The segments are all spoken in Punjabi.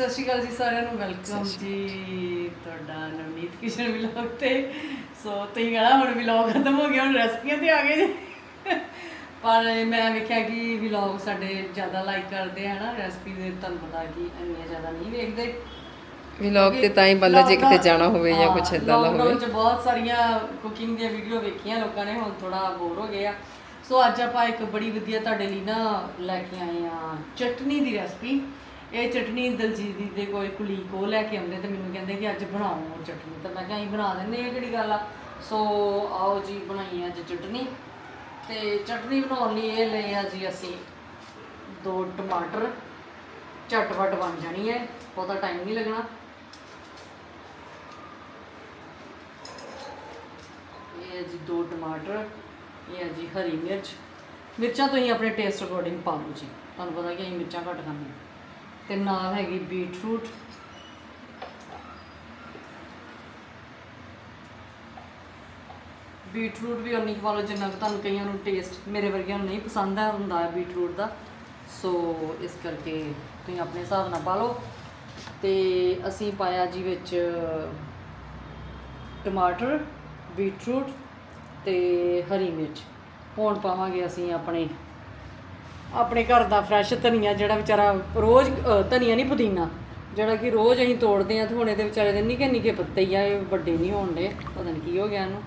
ਸਤਿ ਸ਼੍ਰੀ ਅਕਾਲ ਜੀ ਸਾਰਿਆਂ ਨੂੰ ਵੈਲਕਮ ਜੀ। ਤੁਹਾਡਾ ਨਵਨੀਤ ਕਿਸ਼ਨ ਵਲੌਗ ਤੇ। ਸੋ ਤੁਸੀਂ ਕਹਣਾ ਹੁਣ ਵਲੌਗ ਖਤਮ ਹੋ ਗਿਆ ਹੁਣ ਰੈਸਪੀਆਂ ਤੇ ਆ ਗਏ ਜੀ। ਪਰ ਮੈਂ ਵੇਖਿਆ ਕਿ ਵਲੌਗ ਸਾਡੇ ਜ਼ਿਆਦਾ ਲਾਈਕ ਕਰਦੇ ਆ ਨਾ ਰੈਸਪੀ ਦੇ ਤੁਹਾਨੂੰ ਪਤਾ ਕਿ ਇੰਨੀਆਂ ਜ਼ਿਆਦਾ ਨਹੀਂ ਵੇਖਦੇ। ਵਲੌਗ ਤੇ ਤਾਂ ਹੀ ਬੰਦਾ ਜੇ ਕਿਤੇ ਜਾਣਾ ਹੋਵੇ ਜਾਂ ਕੁਝ ਇਦਾਂ ਦਾ ਹੋਵੇ। ਲੋਕਡਾਊਨ ਚ ਬਹੁਤ ਸਾਰੀਆਂ ਕੁਕਿੰਗ ਦੀਆਂ ਵੀਡੀਓ ਵੇਖੀਆਂ ਲੋਕਾਂ ਨੇ ਹੁਣ ਥੋੜਾ ਬੋਰ ਹੋ ਗਏ ਆ। ਸੋ ਅੱਜ ਆਪਾਂ ਇੱਕ ਬੜੀ ਵਧੀਆ ਤੁਹਾਡੇ ਲਈ ਨਾ ਲੈ ਕੇ ਆਏ ਆ ਚਟਨੀ ਦੀ ਰੈਸਪੀ ਇਹ ਚਟਨੀ ਦਲਜੀਤ ਦੀ ਦੇ ਕੋਈ ਕੁਲੀਕ ਉਹ ਲੈ ਕੇ ਆਉਂਦੇ ਤੇ ਮੈਨੂੰ ਕਹਿੰਦੇ ਕਿ ਅੱਜ ਬਣਾਓ ਚਟਨੀ। ਤਾਂ ਮੈਂ ਕਿਹਾ, ਅਸੀਂ ਬਣਾ ਦਿੰਦੇ ਇਹ ਕਿਹੜੀ ਗੱਲ ਆ? ਸੋ ਆਓ ਜੀ ਬਣਾਈ ਅੱਜ ਚਟਨੀ। ਤੇ ਚਟਨੀ ਬਣਾਉਣ ਲਈ ਇਹ ਲਏ ਆ ਜੀ ਅਸੀਂ ਦੋ ਟਮਾਟਰ। ਝਟਪਟ ਬਣ ਜਾਣੀ ਹੈ, ਬਹੁਤਾ ਟਾਈਮ ਨਹੀਂ ਲੱਗਣਾ। ਇਹ ਹੈ ਜੀ ਦੋ ਟਮਾਟਰ, ਇਹ ਹੈ ਜੀ ਹਰੀ ਮਿਰਚ। ਮਿਰਚਾਂ ਤੁਸੀਂ ਆਪਣੇ ਟੇਸਟ ਅਕੋਰਡਿੰਗ ਪਾ ਲਓ ਜੀ। ਤੁਹਾਨੂੰ ਪਤਾ ਕਿ ਅਸੀਂ ਮਿਰਚਾਂ ਘੱਟ ਖਾਂਦੇ ਹਾਂ। ਤੇ ਨਾਲ ਹੈਗੀ ਬੀਟਰੂਟ। ਬੀਟਰੂਟ ਵੀ ਉਨੀ ਕੁ ਪਾ ਲਓ ਜਿੰਨਾ ਕੁ ਤੁਹਾਨੂੰ ਕਈਆਂ ਨੂੰ ਟੇਸਟ ਮੇਰੇ ਵਰਗਿਆਂ ਨੂੰ ਨਹੀਂ ਪਸੰਦ ਆ, ਹੁੰਦਾ ਹੈ ਬੀਟਰੂਟ ਦਾ। ਸੋ ਇਸ ਕਰਕੇ ਤੁਸੀਂ ਆਪਣੇ ਹਿਸਾਬ ਨਾਲ ਪਾ ਲਓ। ਤੇ ਅਸੀਂ ਪਾਇਆ ਜੀ ਵਿੱਚ ਟਮਾਟਰ, ਬੀਟਰੂਟ ਤੇ ਹਰੀ ਮਿਰਚ। ਹੁਣ ਪਾਵਾਂਗੇ ਅਸੀਂ ਆਪਣੇ ਆਪਣੇ ਘਰ ਦਾ ਫਰੈਸ਼ ਧਨੀਆ ਜਿਹੜਾ ਵਿਚਾਰਾ ਰੋਜ਼ ਅ, ਧਨੀਆ ਨਹੀਂ ਪੁਦੀਨਾ ਜਿਹੜਾ ਕਿ ਰੋਜ਼ ਅਸੀਂ ਤੋੜਦੇ ਆ ਤੇ ਹੁਣ ਇਹਦੇ ਵਿਚਾਰੇ ਦੇ ਨਿੱਕੇ ਨਿੱਕੇ ਪੱਤੇ ਹੀ ਆ ਇਹ ਵੱਡੇ ਨਹੀਂ ਹੋਣ ਦੇ ਪਤਾ ਨਹੀਂ ਕੀ ਹੋ ਗਿਆ ਇਹਨੂੰ।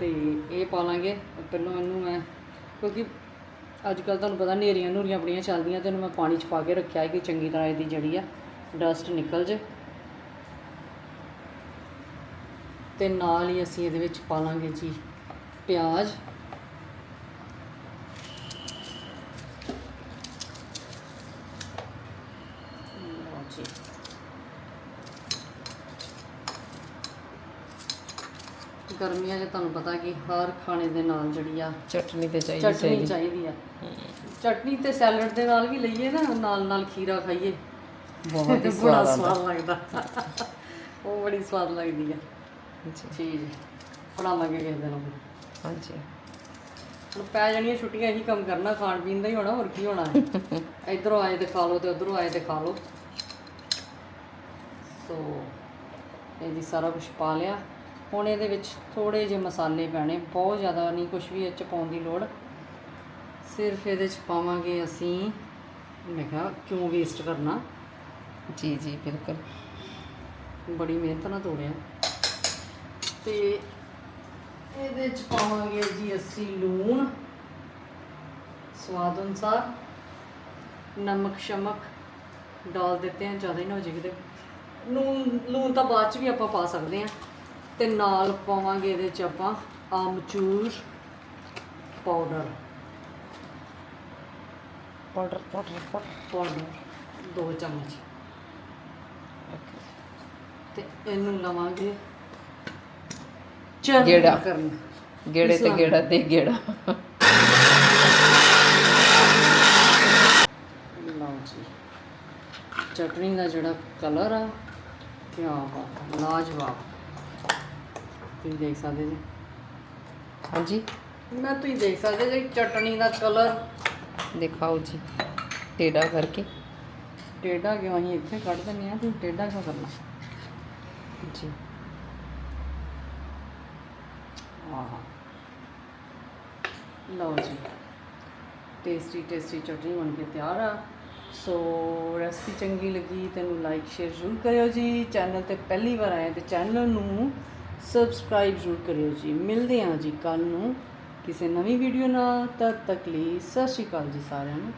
ਤੇ ਇਹ ਪਾ ਲਾਂਗੇ ਪਹਿਲਾਂ ਇਹਨੂੰ ਮੈਂ ਕਿਉਂਕਿ ਅੱਜ ਕੱਲ ਤੁਹਾਨੂੰ ਪਤਾ ਨੇਰੀਆਂ ਨੂਰੀਆਂ ਬੜੀਆਂ ਚੱਲਦੀਆਂ ਤੇ ਇਹਨੂੰ ਮੈਂ ਪਾਣੀ ਚ ਪਾ ਕੇ ਰੱਖਿਆ ਹੈ ਕਿ ਚੰਗੀ ਤਰ੍ਹਾਂ ਇਹਦੀ ਜਿਹੜੀ ਆ ਡਸਟ ਨਿਕਲ ਜੇ। ਤੇ ਨਾਲ ਹੀ ਅਸੀਂ ਇਹਦੇ ਵਿੱਚ ਪਾ ਲਾਂਗੇ ਜੀ ਪਿਆਜ਼ ਲਓ ਜੀ। ਗਰਮੀਆਂ 'ਚ ਤੁਹਾਨੂੰ ਪਤਾ ਕਿ ਹਰ ਖਾਣੇ ਦੇ ਨਾਲ ਜਿਹੜੀ ਆ ਚਟਨੀ ਤੇ ਚਾਹੀਦੀ ਚਟਨੀ ਚਾਹੀਦੀ ਆ। ਚਟਨੀ ਤੇ ਸੈਲਡ ਦੇ ਨਾਲ ਵੀ ਲਈਏ ਨਾ ਨਾਲ ਨਾਲ ਖੀਰਾ ਖਾਈਏ। ਬਹੁਤ ਹੀ ਸਵਾਦ ਲੱਗਦਾ। ਉਹ ਬੜੀ ਸਵਾਦ ਲੱਗਦੀ ਆ। ਜੀ ਚੀਜ਼ ਬਣਾਵਾਂਗੇ ਕਿਸੇ ਦਿਨ। ਹਾਂਜੀ। ਹੁਣ ਪੈ ਜਾਣੀਆਂ ਛੁੱਟੀਆਂ ਇਹੀ ਕੰਮ ਕਰਨਾ ਖਾਣ ਪੀਣ ਦਾ ਹੀ ਹੋਣਾ ਹੋਰ ਕੀ ਹੋਣਾ। ਹੈ ਇਧਰੋਂ ਆਏ ਤੇ ਖਾ ਲਓ ਤੇ ਉਧਰੋਂ ਆਏ ਤੇ ਖਾ ਲਓ। ਸੋ ਇਹ ਜੀ ਸਾਰਾ ਕੁਝ ਪਾ ਲਿਆ। ਹੁਣ ਇਹਦੇ ਵਿੱਚ ਥੋੜੇ ਜਿਹੇ ਮਸਾਲੇ ਪੈਣੇ, ਬਹੁਤ ਜ਼ਿਆਦਾ ਨਹੀਂ ਕੁਝ ਵੀ ਇਹ ਚ ਪਾਉਣ ਦੀ ਲੋੜ। ਸਿਰਫ ਇਹਦੇ ਚ ਪਾਵਾਂਗੇ ਅਸੀਂ, ਮੈਂ ਕਿਹਾ ਕਿਉਂ ਵੇਸਟ ਕਰਨਾ? ਜੀ ਜੀ, ਬਿਲਕੁਲ। ਬੜੀ ਮਿਹਨਤ ਨਾਲ ਤੋੜਿਆ। ਤੇ ਇਹਦੇ ਚ ਪਾਵਾਂਗੇ ਜੀ ਅਸੀਂ ਲੂਣ, ਸਵਾਦ ਅਨੁਸਾਰ। ਨਮਕ, ਸ਼ਮਕ, ਡਾਲ ਦਿੱਤੇ ਆ, ਜ਼ਿਆਦਾ ਹੀ ਨਾ ਹੋ ਜਾਏ ਕਿਤੇ। ਲੂਣ ਲੂਣ ਤਾਂ ਬਾਅਦ ਚ ਵੀ ਆਪਾਂ ਪਾ ਸਕਦੇ ਆ ਤੇ ਨਾਲ ਪਾਵਾਂਗੇ ਇਹਦੇ ਚ ਆਪਾਂ amchur powder powder powder powder ਦੋ ਚਮਚ। ਤੇ ਇਹਨੂੰ ਲਵਾਂਗੇ ਚਰਨ ਗੇੜਾ। ਕਰਨਾ। ਗੇੜੇ ਤੇ ਗੇੜਾ ਤੇ ਗੇੜਾ। ਲਓ ਜੀ। ਚਟਨੀ ਦਾ ਜਿਹੜਾ ਕਲਰ ਆ ਕੀ ਬਾਤ ਆ ਲਾਜਵਾਬ। ਤੁਸੀਂ ਦੇਖ ਸਕਦੇ ਜੀ। ਹਾਂਜੀ। ਮੈਂ ਤੁਸੀਂ ਦੇਖ ਸਕਦੇ ਜੀ ਚਟਨੀ ਦਾ ਕਲਰ। ਦਿਖਾਓ ਜੀ ਟੇਡਾ ਕਰਕੇ। ਟੇਡਾ ਕਿਉਂ? ਅਸੀਂ ਇੱਥੇ ਕੱਢ ਦਿੰਦੇ ਆ ਤੁਸੀਂ ਟੇਡਾ ਕਿਉਂ ਕਰਨਾ? ਜੀ। ਆਹ। ਲਓ ਜੀ। ਟੇਸਟੀ ਟੇਸਟੀ ਚਟਨੀ ਬਣ ਕੇ ਤਿਆਰ ਆ। ਸੋ ਰੈਸਪੀ ਚੰਗੀ ਲੱਗੀ, ਤੈਨੂੰ ਲਾਈਕ ਸ਼ੇਅਰ ਜ਼ਰੂਰ ਕਰਿਓ ਜੀ। ਚੈਨਲ ਤੇ ਪਹਿਲੀ ਵਾਰ ਆਏ ਤੇ ਚੈਨਲ ਨੂੰ ਸਬਸਕ੍ਰਾਈਬ ਜ਼ਰੂਰ ਕਰਿਓ ਜੀ। ਮਿਲਦੇ ਹਾਂ ਜੀ ਕੱਲ ਨੂੰ ਕਿਸੇ ਨਵੀਂ ਵੀਡੀਓ ਨਾਲ। ਤਦ ਤੱਕ ਲਈ ਸਤਿ ਸ਼੍ਰੀ ਅਕਾਲ ਜੀ ਸਾਰਿਆਂ ਨੂੰ।